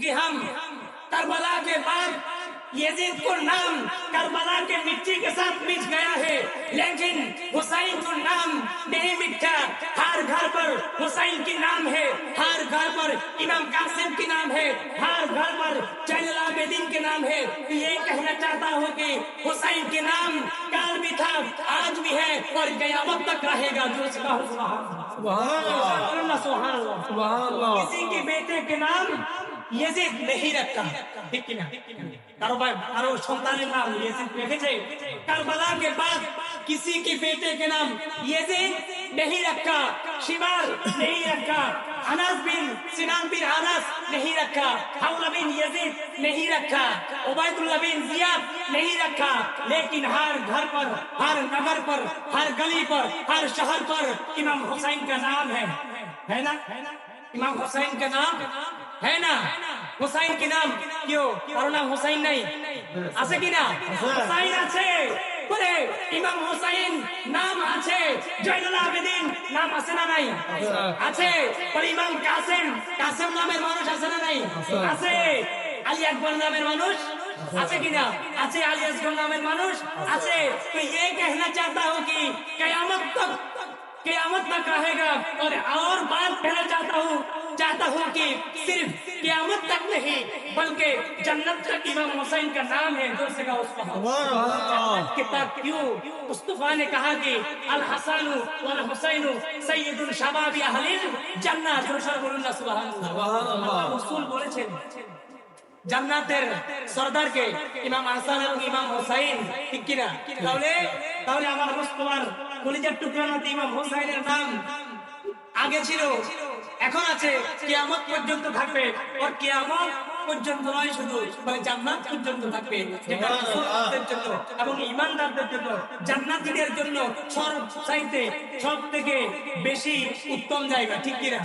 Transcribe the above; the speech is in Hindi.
क्योंकि हम करबला के बाद यजीद को नाम करबला के मिट्टी के साथ मिट गया है लेकिन हुसैन को नाम नहीं मिटता। हर घर पर हुसैन की नाम है हर घर पर इमाम कासिम की नाम है हर घर पर जैनुल आबिदीन के नाम है। ये कहना चाहता हूँ कि हुसैन के नाम काल भी था आज भी है और कयामत तक रहेगा। जो सुभान अल्लाह। सुभान अल्लाह। किसी के बेटे के नाम यजीद नहीं रखा ঠিক কিনা কারো ভাই কারো সন্তানের নাম यजीद রেখেছে কারবালা के बाद किसी के बेटे के नाम यजीद नहीं रखा शिमार नहीं रखा अनस बिन सिनान बिन अनस नहीं रखा हौला बिन यजीद नहीं रखा उबैदुल्लाह बिन जियाद नहीं रखा लेकिन हर घर पर हर नगर पर हर गली पर हर शहर पर इमाम हुसैन का नाम है है ना इमाम हुसैन का नाम है ना হুসাইন কি নাম কেউ কারো নাম হুসাইন নাই আছে কি না হুসাইন আছে বলে ইমাম হুসাইন নাম আছে জয়নুল আবেদিন নাম আছে না নাই আছে বলে ইমাম কাসেম কাসেম নামের মানুষ আছে না নাই আছে আলী আকবর নামের মানুষ আছে কি না আছে আলী আসগর নামের মানুষ আছে তো ये कहना चाहता हूँ कि कयामत तक क्यामत तक रहेगा और और बात कहना चाहता हूँ चाहता हूँ कि सिर्फ़ क्यामत तक नहीं बल्कि जन्नत तक इमाम हुसैन का नाम है ज़ोर से कहा क्यों? मुस्तफ़ा ने कहा कि अल हसन हुसैन सैयदुल शबाबी अहलिल जन्नत ज़ोर জান্নাতের সর্দারকে ইমাম হাসান এবং ইমাম হুসাইন ঠিক কিনা তাহলে তাহলে আমার মুস্তফার কলিজার টুকরা নাতি ইমাম হোসাইনের নাম আগে ছিল এখন আছে। কিয়ামত পর্যন্ত থাকবে আর কিয়ামত পর্যন্ত নয় শুধু মানে জান্নাত পর্যন্ত থাকবে। যেটা রাসূলদের জন্য এবং ঈমানদারদের জন্য জান্নাতীদের জন্য সব চাইতে সব থেকে বেশি উত্তম জায়গা ঠিক কিনা?